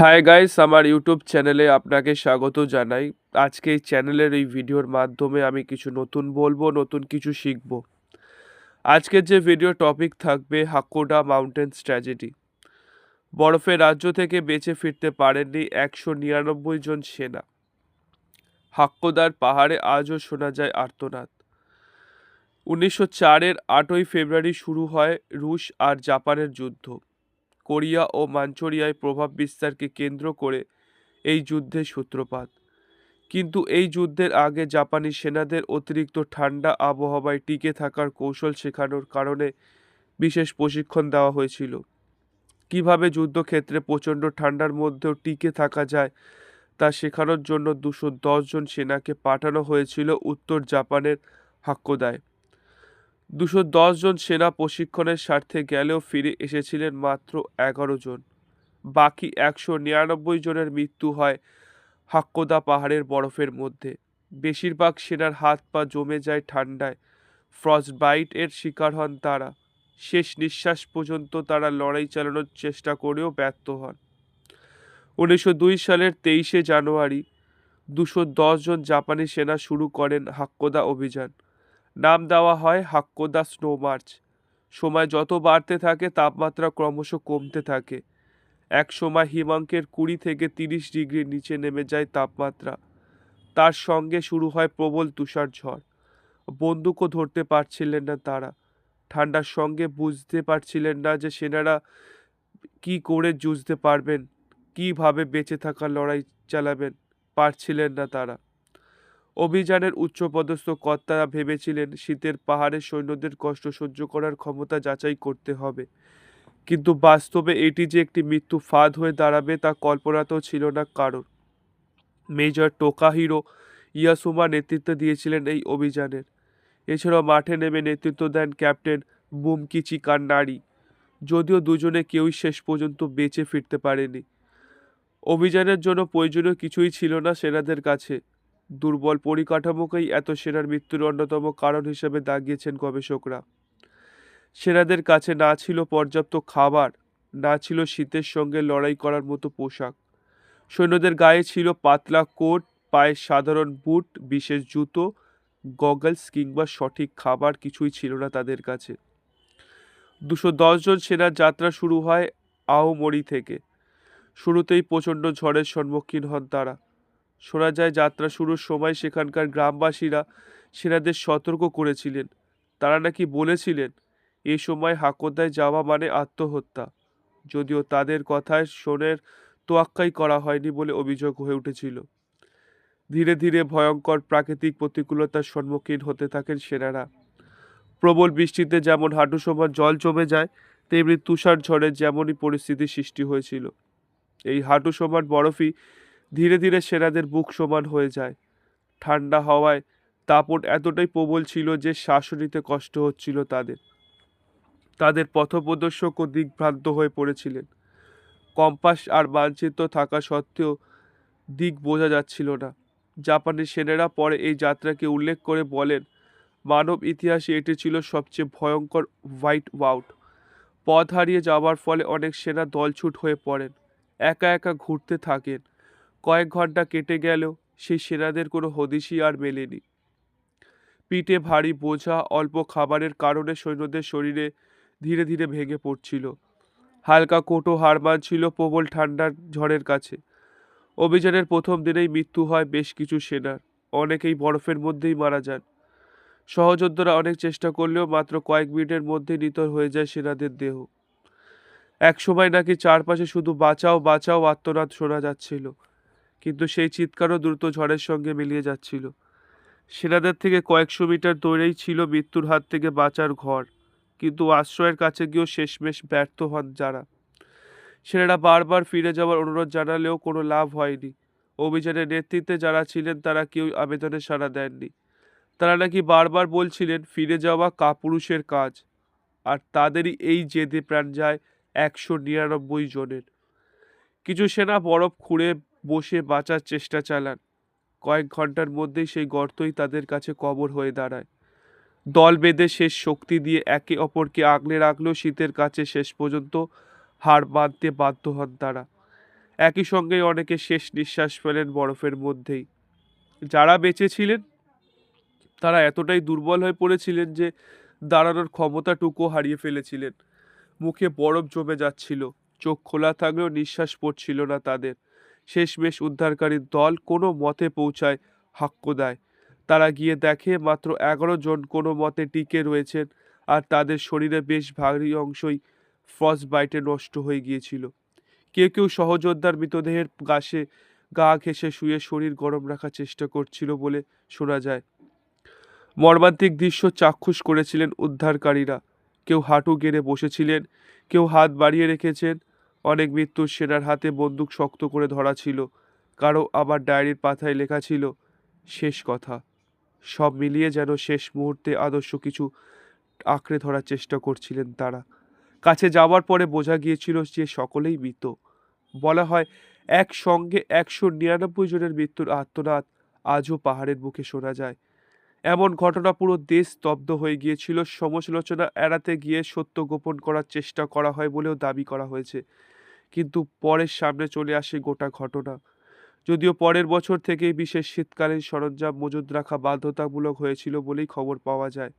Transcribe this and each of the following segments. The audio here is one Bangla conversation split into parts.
হাই গাইস আমার ইউটিউব চ্যানেলে আপনাকে স্বাগত জানাই। আজকে এই চ্যানেলের এই ভিডিওর মাধ্যমে আমি কিছু নতুন বলব, নতুন কিছু শিখব। আজকের যে ভিডিও টপিক থাকবে হাক্কোডা মাউন্টেন ট্র্যাজেডি বরফের রাজ্য থেকে বেঁচে ফিরতে পারেননি একশো নিরানব্বই জন সেনা। হাক্কোদার পাহাড়ে আজও শোনা যায় আর্তনাদ। উনিশশো চারের আটই ফেব্রুয়ারি শুরু হয় রুশ আর জাপানের যুদ্ধ। কোরিয়া ও মাঞ্চোরিয়ায় প্রভাব বিস্তারকে কেন্দ্র করে এই যুদ্ধের সূত্রপাত। কিন্তু এই যুদ্ধের আগে জাপানি সেনাদের অতিরিক্ত ঠান্ডা আবহাওয়ায় টিকে থাকার কৌশল শেখানোর কারণে বিশেষ প্রশিক্ষণ দেওয়া হয়েছিল। কীভাবে যুদ্ধক্ষেত্রে প্রচণ্ড ঠান্ডার মধ্যেও টিকে থাকা যায় তা শেখানোর জন্য দুশো জন সেনাকে পাঠানো হয়েছিল উত্তর জাপানের হাক্কোদায়। দুশো জন সেনা প্রশিক্ষণের স্বার্থে গেলেও ফিরে এসেছিলেন মাত্র এগারো জন। বাকি একশো নিরানব্বই জনের মৃত্যু হয় হাক্কোদা পাহাড়ের বরফের মধ্যে। বেশিরভাগ সেনার হাত পা জমে যায় ঠান্ডায়। ফ্রস্টবাইট এর শিকার হন তারা। শেষ নিঃশ্বাস পর্যন্ত তারা লড়াই চালানোর চেষ্টা করেও ব্যর্থ হন। উনিশশো দুই সালের তেইশে জানুয়ারি দুশো জন জাপানি সেনা শুরু করেন হাক্কোদা অভিযান। নাম দেওয়া হয় হাক্কোদা স্নো মার্চ। সময় যত বাড়তে থাকে, তাপমাত্রা ক্রমশ কমতে থাকে। এক সময় হিমাঙ্কের কুড়ি থেকে তিরিশ ডিগ্রির নিচে নেমে যায় তাপমাত্রা। তার সঙ্গে শুরু হয় প্রবল তুষার ঝড়। বন্দুকও ধরতে পারছিলেন না তারা। ঠান্ডার সঙ্গে বুঝতে পারছিলেন না যে সেনারা কি করে যুঝতে পারবেন, কীভাবে বেঁচে থাকার লড়াই চালাবেন, পারছিলেন না তারা। অভিযানের উচ্চপদস্থ কর্তারা ভেবেছিলেন শীতের পাহাড়ে সৈন্যদের কষ্ট সহ্য করার ক্ষমতা যাচাই করতে হবে। কিন্তু বাস্তবে এটি যে একটি মৃত্যু ফাঁদ হয়ে দাঁড়াবে তা কল্পনাতেও ছিল না কারণ মেজর টোকাহিরো ইয়াসুমা নেতৃত্ব দিয়েছিলেন এই অভিযানের। এছাড়াও মাঠে নেমে নেতৃত্ব দেন ক্যাপ্টেন বুমকিচি কান্নারি যদিও দুজনে কেউই শেষ পর্যন্ত বেঁচে ফিরতে পারেনি। অভিযানের জন্য প্রয়োজনীয় কিছুই ছিল না সেনাদের কাছে। দুর্বল পরিকাঠামোকেই এত সেনার মৃত্যুর অন্যতম কারণ হিসেবে দাগিয়েছেন গবেষকরা। সেনাদের কাছে না ছিল পর্যাপ্ত খাবার, না ছিল শীতের সঙ্গে লড়াই করার মতো পোশাক। সৈন্যদের গায়ে ছিল পাতলা কোট পায়ে সাধারণ বুট, বিশেষ জুতো, গগলস কিংবা সঠিক খাবার কিছুই ছিল না তাদের কাছে। দুশো জন সেনার যাত্রা শুরু হয় আওমরি থেকে। শুরুতেই প্রচণ্ড ঝড়ের সম্মুখীন হন তারা। শোনা যায় যাত্রা শুরুর সময় সেখানকার গ্রামবাসীরা সেনাদের সতর্ক করেছিলেন। তারা নাকি বলেছিলেন, এ সময় হাকোদায় যাওয়া মানে আত্মহত্যা। যদিও তাদের কথায় শোনের তোয়াক্কাই করা হয়নি বলে অভিযোগ হয়ে উঠেছিল। ধীরে ধীরে ভয়ঙ্কর প্রাকৃতিক প্রতিকূলতার সম্মুখীন হতে থাকেন সেনারা। প্রবল বৃষ্টিতে যেমন হাঁটু সমান জল জমে যায়, তেমনি তুষার ঝড়ে যেমনই পরিস্থিতির সৃষ্টি হয়েছিল। এই হাঁটু সমান বরফই ধীরে ধীরে সেনাদের বুক সমান হয়ে যায়। ঠান্ডা হওয়ায় দাপট এতটাই প্রবল ছিল যে শ্বাস নিতে কষ্ট হচ্ছিল তাদের। তাদের পথপ্রদর্শকও দিকভ্রান্ত হয়ে পড়েছিলেন। কম্পাস আর মানচিত্র থাকা সত্ত্বেও দিক বোঝা যাচ্ছিল না। জাপানি সেনারা পরে এই যাত্রাকে উল্লেখ করে বলেন, মানব ইতিহাসে এটি ছিল সবচেয়ে ভয়ঙ্কর হোয়াইট ওয়াউট পথ হারিয়ে যাওয়ার ফলে অনেক সেনা দলছুট হয়ে পড়েন। একা একা ঘুরতে থাকেন। কয়েক ঘণ্টা কেটে গেলেও সেই সেনাদের কোনো হদিশই আর মেলেনি। পিঠে ভারী বোঝা অল্প খাবারের কারণে সৈন্যদের শরীরে ধীরে ধীরে ভেঙে পড়ছিল। হালকা কোটো হার মানছিল প্রবল ঠান্ডার ঝড়ের কাছে। অভিযানের প্রথম দিনেই মৃত্যু হয় বেশ কিছু সেনার। অনেকেই বরফের মধ্যেই মারা যান। সহযোদ্ধারা অনেক চেষ্টা করলেও মাত্র কয়েক মিনিটের মধ্যে নিতর হয়ে যায় সেনাদের দেহ। এক সময় নাকি চারপাশে শুধু বাঁচাও বাঁচাও আত্মনাদ শোনা যাচ্ছিল। কিন্তু সেই চিৎকারও দ্রুত ঝড়ের সঙ্গে মিলিয়ে যাচ্ছিল। সেনাদের থেকে কয়েকশো মিটার দূরেই ছিল মৃত্যুর হাত থেকে বাঁচার ঘর, কিন্তু আশ্রয়ের কাছে গিয়েও শেষমেশ ব্যর্থ হন যারা। সেনারা বারবার ফিরে যাওয়ার অনুরোধ জানালেও কোনো লাভ হয়নি। অভিযানের নেতৃত্বে যারা ছিলেন তারা কেউ আবেদনে সাড়া দেননি। তারা নাকি বারবার বলছিলেন, ফিরে যাওয়া কাপুরুষের কাজ। আর তাদেরই এই জেদে প্রাণ যায় একশো নিরানব্বই জনের। কিছু সেনা বরফ খুঁড়ে বসে বাঁচার চেষ্টা চালান। কয়েক ঘণ্টার মধ্যেই সেই গর্তই তাদের কাছে কবর হয়ে দাঁড়ায়। দল বেঁধে শেষ শক্তি দিয়ে একে অপরকে আগলে রাখলেও শীতের কাছে শেষ পর্যন্ত হার বাঁধতে বাধ্য হন তারা। একই সঙ্গে অনেকে শেষ নিঃশ্বাস ফেলেন বরফের মধ্যেই। যারা বেঁচে ছিলেন, তারা এতটাই দুর্বল হয়ে পড়েছিলেন যে দাঁড়ানোর ক্ষমতাটুকু হারিয়ে ফেলেছিলেন। মুখে বরফ জমে যাচ্ছিল, চোখ খোলা থাকলেও নিঃশ্বাস পড়ছিল না তাদের। শেষমেশ উদ্ধারকারীর দল কোনো মতে পৌঁছায় হাক্কোদায় তারা গিয়ে দেখে মাত্র এগারো জন কোনো মতে টিকে রয়েছেন আর তাদের শরীরে বেশ ভারী অংশই ফ্রস্ট বাইটে নষ্ট হয়ে গিয়েছিল। কেউ কেউ সহযোদ্ধার মৃতদেহের গাছে গা ঘেঁষে শুয়ে শরীর গরম রাখার চেষ্টা করছিল বলে শোনা যায়। মর্মান্তিক দৃশ্য চাক্ষুষ করেছিলেন উদ্ধারকারীরা। কেউ হাঁটু গেড়ে বসেছিলেন, কেউ হাত বাড়িয়ে রেখেছেন অনেক মৃত্যুর সেনার হাতে বন্দুক শক্ত করে ধরা ছিল। কারও আবার ডায়েরির পাতায় লেখা ছিল, শেষ কথা। সব মিলিয়ে যেন শেষ মুহূর্তে আদর্শ কিছু আঁকড়ে ধরার চেষ্টা করছিলেন তারা। কাছে যাওয়ার পরে বোঝা গিয়েছিল যে সকলেই মৃত। বলা হয়, একসঙ্গে একশো নিরানব্বই জনের মৃত্যুর আত্মনাদ আজও পাহাড়ের বুকে শোনা যায়। এমন ঘটনা পুরো দেশ স্তব্ধ হয়ে গিয়েছিল। সমালোচনা এড়াতে গিয়ে সত্য গোপন করার চেষ্টা করা হয় বলেও দাবি করা হয়েছে। কিন্তু পরের সামনে চলে আসে গোটা ঘটনা। যদিও পরের বছর থেকেই বিশেষ শীতকালীন সরঞ্জাম মজুদ রাখা বাধ্যতামূলক হয়েছিল বলেই খবর পাওয়া যায়।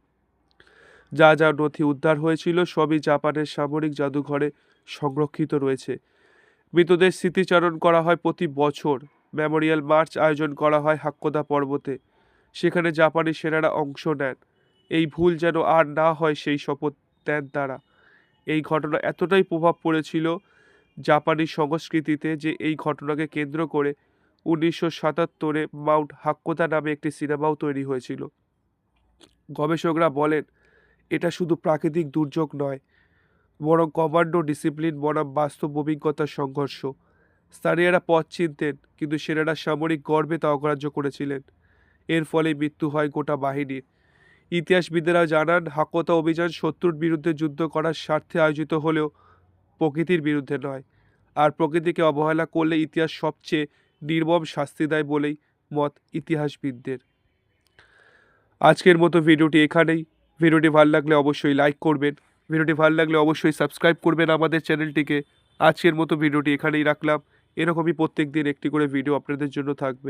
যা যা নথি উদ্ধার হয়েছিল সবই জাপানের সামরিক জাদুঘরে সংরক্ষিত রয়েছে। মৃতদের স্মৃতিচারণ করা হয় প্রতি বছর। মেমোরিয়াল মার্চ আয়োজন করা হয় হাক্কোদা পর্বতে। সেখানে জাপানি সেনারা অংশ নেন। এই ভুল যেন আর না হয় সেই শপথ দেন তারা। এই ঘটনা এতটাই প্রভাব পড়েছিল জাপানি সংস্কৃতিতে যে এই ঘটনাকে কেন্দ্র করে উনিশশো সাতাত্তরে মাউন্ট হাক্কোদা নামে একটি সিনেমাও তৈরি হয়েছিল। গবেষকরা বলেন, এটা শুধু প্রাকৃতিক দুর্যোগ নয়, বরং কমান্ডো ডিসিপ্লিন বনাম বাস্তব অভিজ্ঞতার সংঘর্ষ। স্থানীয়রা পথ চিনতেন, কিন্তু সেনারা সামরিক গর্বে তা অগ্রাহ্য করেছিলেন। এর ফলে মৃত্যু হয় গোটা বাহিনীর ইতিহাসবিদেরা জানান, হাকোতা অভিযান শত্রুর বিরুদ্ধে যুদ্ধ করার স্বার্থে আয়োজিত হলেও প্রকৃতির বিরুদ্ধে নয়। আর প্রকৃতিকে অবহেলা করলে ইতিহাস সবচেয়ে নির্মম শাস্তি দেয় বলেই মত ইতিহাসবিদদের। আজকের মতো ভিডিওটি এখানেই। ভিডিওটি ভালো লাগলে অবশ্যই লাইক করবেন। ভিডিওটি ভালো লাগলে অবশ্যই সাবস্ক্রাইব করবেন আমাদের চ্যানেলটিকে। আজকের মতো ভিডিওটি এখানেই রাখলাম। এরকমই প্রত্যেক দিন একটি করে ভিডিও আপনাদের জন্য থাকবে।